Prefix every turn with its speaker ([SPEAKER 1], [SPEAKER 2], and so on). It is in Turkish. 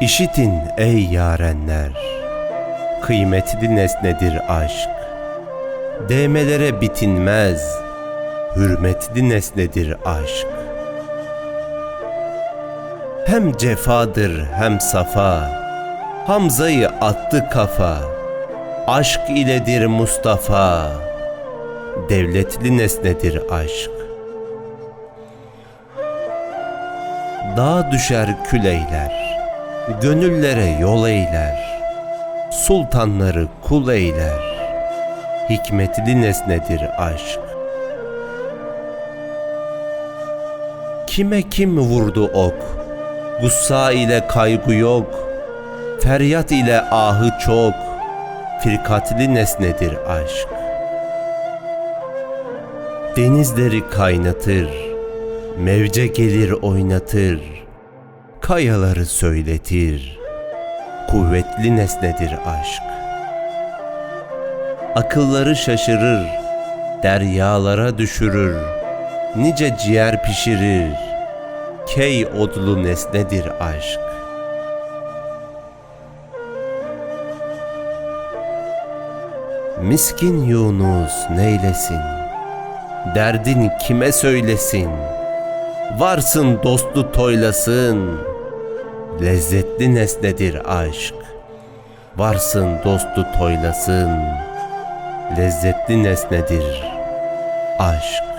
[SPEAKER 1] İşitin ey yarenler, kıymetli nesnedir aşk. Değmelere bitinmez, hürmetli nesnedir aşk. Hem cefadır hem safa, Hamza'yı attı kafa. Aşk iledir Mustafa, devletli nesnedir aşk. Dağ düşer küleyler, gönüllere yol eyler, sultanları kul eyler, hikmetli nesnedir aşk. Kime kim vurdu ok, gussa ile kaygı yok, feryat ile ahı çok, firkatli nesnedir aşk. Denizleri kaynatır, mevce gelir oynatır, kayaları söyletir, kuvvetli nesnedir aşk. Akılları şaşırır, deryalara düşürür, nice ciğer pişirir, key odlu nesnedir aşk. Miskin Yunus neylesin? Derdin kime söylesin? Varsın dostu toylasın. Lezzetli nesnedir aşk. Varsın dostu toylasın. Lezzetli nesnedir aşk.